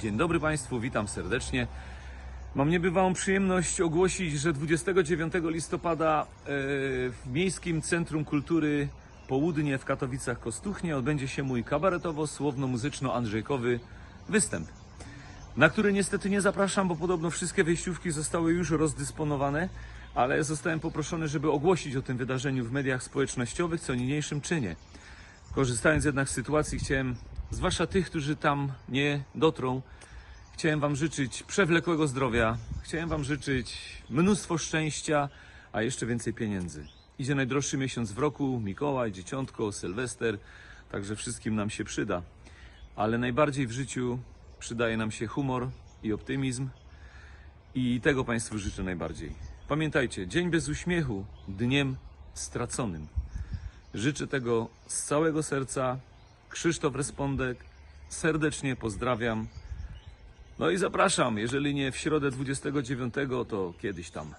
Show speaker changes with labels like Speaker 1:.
Speaker 1: Dzień dobry Państwu, witam serdecznie. Mam niebywałą przyjemność ogłosić, że 29 listopada e, w Miejskim Centrum Kultury Południe w Katowicach-Kostuchnie odbędzie się mój kabaretowo-słowno-muzyczno-andrzejkowy występ, na który niestety nie zapraszam, bo podobno wszystkie wejściówki zostały już rozdysponowane, ale zostałem poproszony, żeby ogłosić o tym wydarzeniu w mediach społecznościowych, co niniejszym czynię. Korzystając jednak z sytuacji, chciałem, zwłaszcza tych, którzy tam nie dotrą, chciałem Wam życzyć przewlekłego zdrowia, chciałem Wam życzyć mnóstwo szczęścia, a jeszcze więcej pieniędzy. Idzie najdroższy miesiąc w roku, Mikołaj, Dzieciątko, Sylwester, także wszystkim nam się przyda. Ale najbardziej w życiu przydaje nam się humor i optymizm i tego Państwu życzę najbardziej. Pamiętajcie, dzień bez uśmiechu, dniem straconym. Życzę tego z całego serca. Krzysztof Respondek. Serdecznie pozdrawiam. No i zapraszam, jeżeli nie w środę 29, to kiedyś tam.